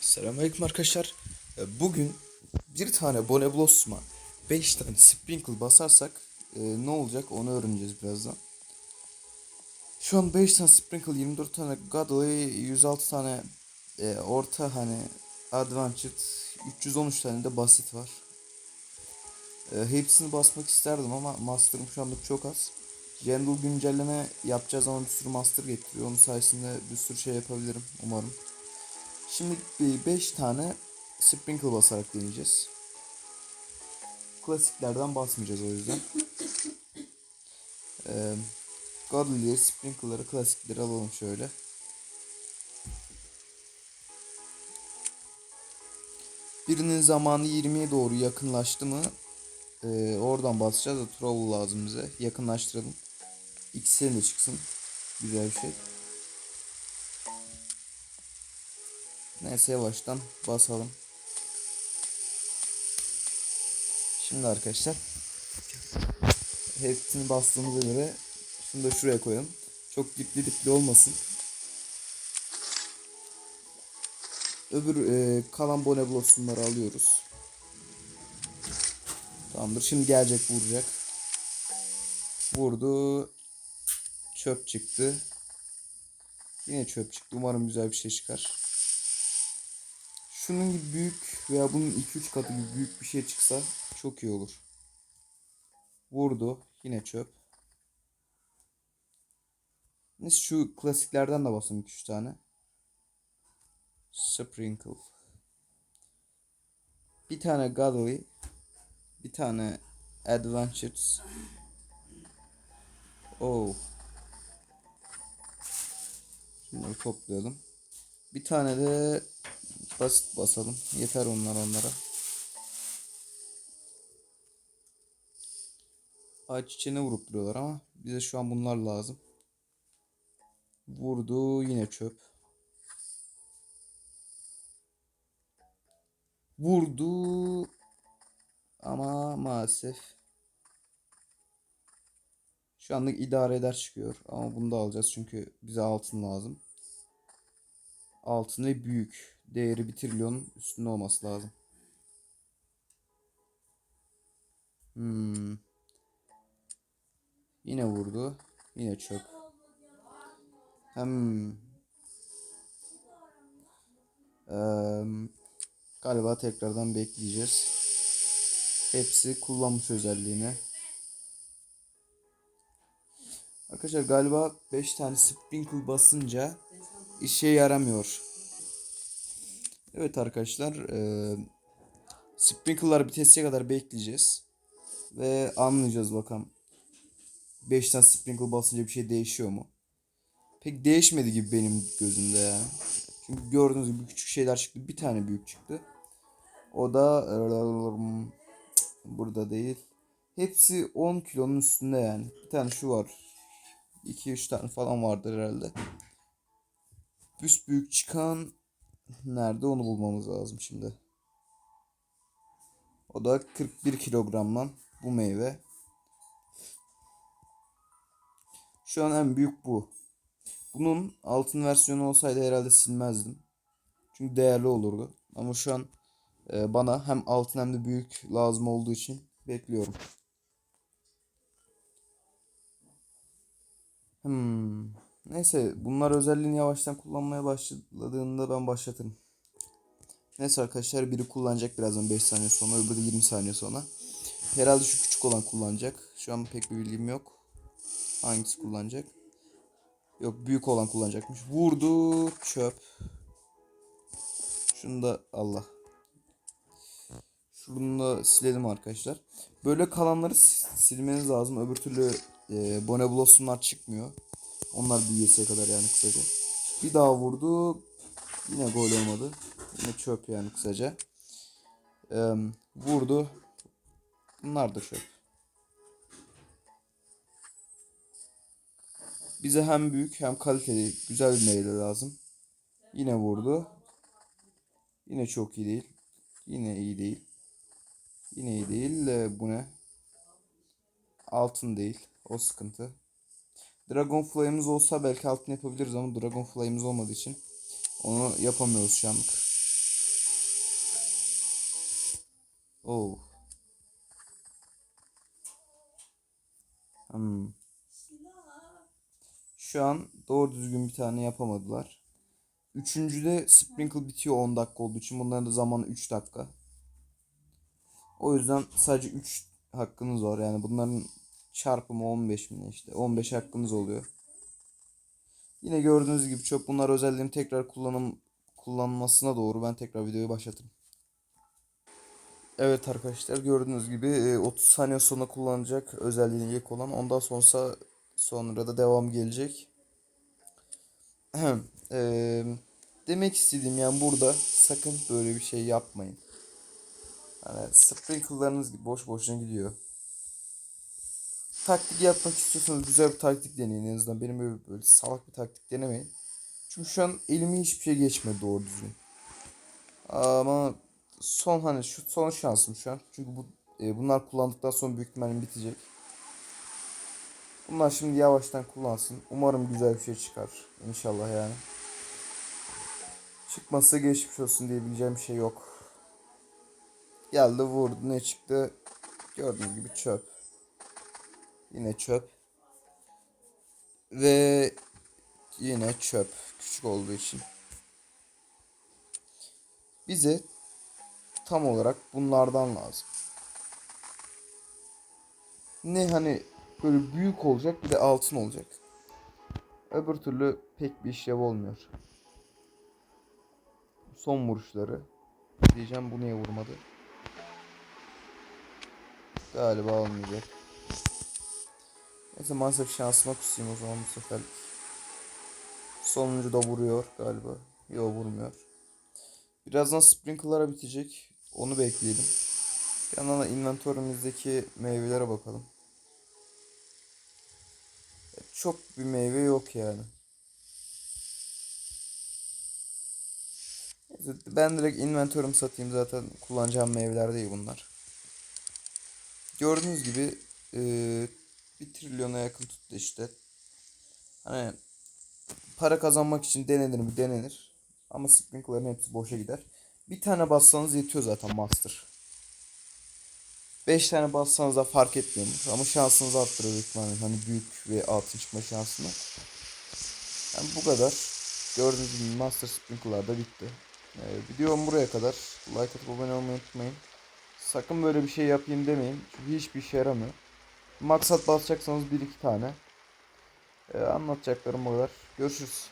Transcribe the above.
Selamünaleyküm arkadaşlar. Ee, Bugün bir tane Bone Blossom'a 5 tane Sprinkle basarsak e, ne olacak onu öğreneceğiz birazdan. Şu an 5 tane Sprinkle, 24 tane Godly, 106 tane e, orta hani Advanced, 313 tane de basit var. E, hepsini basmak isterdim ama Master'ım şu anlık çok az. Jendal güncelleme yapacağız ama bir sürü Master getiriyor. Onun sayesinde bir sürü şey yapabilirim umarım. Şimdi 5 tane sprinkle basarak deneyeceğiz. Klasiklerden basmayacağız o yüzden. Ee, Godly'leri, sprinkle'ları, klasikleri alalım şöyle. Birinin zamanı 20'ye doğru yakınlaştı mı ee, oradan basacağız da Troll lazım bize. Yakınlaştıralım. İkisinin de çıksın. Güzel bir şey. Neyse yavaştan basalım. Şimdi arkadaşlar hepsini bastığımıza göre şunu da şuraya koyalım. Çok dipli dipli olmasın. Öbür e, kalan bone blossomları alıyoruz. Tamamdır. Şimdi gelecek vuracak. Vurdu. Çöp çıktı. Yine çöp çıktı. Umarım güzel bir şey çıkar. Şunun gibi büyük veya bunun 2-3 katı gibi büyük bir şey çıksa çok iyi olur. Vurdu. Yine çöp. Neyse şu klasiklerden de basın 2-3 tane. Sprinkle. Bir tane Godly. Bir tane Adventures. Oh. Bunları toplayalım. Bir tane de basit basalım. Yeter onlar onlara. Ağaç çiçeğine vurup duruyorlar ama bize şu an bunlar lazım. Vurdu yine çöp. Vurdu ama maalesef şu anlık idare eder çıkıyor ama bunu da alacağız çünkü bize altın lazım. Altın ve büyük. Değeri bir trilyonun üstünde olması lazım. Hmm. Yine vurdu. Yine çöp. Hem Eee, galiba tekrardan bekleyeceğiz. Hepsi kullanmış özelliğini. Arkadaşlar galiba 5 tane sprinkle basınca işe yaramıyor. Evet arkadaşlar eee sprinkle'lar bitesiye kadar bekleyeceğiz. Ve anlayacağız bakalım. 5 tane sprinkle basınca bir şey değişiyor mu? Pek değişmedi gibi benim gözümde yani. Çünkü gördüğünüz gibi küçük şeyler çıktı. Bir tane büyük çıktı. O da burada değil. Hepsi 10 kilonun üstünde yani. Bir tane şu var. 2-3 tane falan vardır herhalde. Büs büyük çıkan nerede onu bulmamız lazım şimdi. O da 41 kilogramdan bu meyve. Şu an en büyük bu. Bunun altın versiyonu olsaydı herhalde silmezdim. Çünkü değerli olurdu. Ama şu an e, bana hem altın hem de büyük lazım olduğu için bekliyorum. Hmm. Neyse bunlar özelliğini yavaştan kullanmaya başladığında ben başlatırım. Neyse arkadaşlar biri kullanacak birazdan 5 saniye sonra öbürü de 20 saniye sonra. Herhalde şu küçük olan kullanacak. Şu an pek bir bilgim yok. Hangisi kullanacak? Yok büyük olan kullanacakmış. Vurdu çöp. Şunu da Allah. Şunu da silelim arkadaşlar. Böyle kalanları si- silmeniz lazım. Öbür türlü e, Bone Blossom'lar çıkmıyor. Onlar büyüyesiye kadar yani kısaca. Bir daha vurdu. Yine gol olmadı. Yine çöp yani kısaca. E, vurdu. Bunlar da çöp. Bize hem büyük hem kaliteli güzel bir meyve lazım. Yine vurdu. Yine çok iyi değil. Yine iyi değil. Yine iyi değil. de bu ne? Altın değil. O sıkıntı. Dragonfly'ımız olsa belki altını yapabiliriz ama Dragonfly'ımız olmadığı için onu yapamıyoruz şu anlık. Oh. Hmm. Şu an doğru düzgün bir tane yapamadılar. Üçüncüde sprinkle bitiyor 10 dakika olduğu için. Bunların da zamanı 3 dakika. O yüzden sadece 3 hakkınız var. Yani bunların çarpımı 15 mi işte. 15 hakkınız oluyor. Yine gördüğünüz gibi çok bunlar özelliğini tekrar kullanım kullanmasına doğru ben tekrar videoyu başlatırım. Evet arkadaşlar gördüğünüz gibi e, 30 saniye sonra kullanacak özelliğini ilk olan ondan sonra sonra da devam gelecek. Eee, demek istediğim yani burada sakın böyle bir şey yapmayın. Sprinkle'larınız gibi boş boşuna gidiyor. Taktik yapmak istiyorsanız güzel bir taktik deneyin en azından. Benim böyle, böyle salak bir taktik denemeyin. Çünkü şu an elime hiçbir şey geçmedi doğru düzgün. Ama son hani şu son şansım şu an. Çünkü bu e, bunlar kullandıktan sonra büyük ihtimalle bitecek. Bunlar şimdi yavaştan kullansın. Umarım güzel bir şey çıkar. İnşallah yani. Çıkması geçmiş olsun diyebileceğim bir şey yok. Geldi vurdu ne çıktı? Gördüğünüz gibi çöp. Yine çöp. Ve yine çöp. Küçük olduğu için. Bize tam olarak bunlardan lazım. Ne hani böyle büyük olacak bir de altın olacak. Öbür türlü pek bir işlev olmuyor. Son vuruşları. Diyeceğim bu niye vurmadı? Galiba olmayacak. Neyse maalesef şansıma kusayım o zaman bu sefer. Sonuncu da vuruyor galiba. Yok vurmuyor. Birazdan sprinkler'lara bitecek. Onu bekleyelim. Bir yandan da inventörümüzdeki meyvelere bakalım. Çok bir meyve yok yani. Ben direkt inventörüm satayım zaten kullanacağım meyveler değil bunlar. Gördüğünüz gibi eee bir trilyona yakın tuttu işte. Hani para kazanmak için denenir mi denenir. Ama sprinkler'ın hepsi boşa gider. Bir tane bassanız yetiyor zaten master. 5 tane bassanız da fark etmiyor. Ama şansınızı arttırıyor ihtimalle. Hani büyük ve altın çıkma şansını. Yani bu kadar. Gördüğünüz gibi Master Sprinkler da bitti. Ee, videom buraya kadar. Like atıp abone olmayı unutmayın. Sakın böyle bir şey yapayım demeyin. Çünkü hiçbir işe yaramıyor. Maksat basacaksanız bir iki tane. Ee, anlatacaklarım bu kadar. Görüşürüz.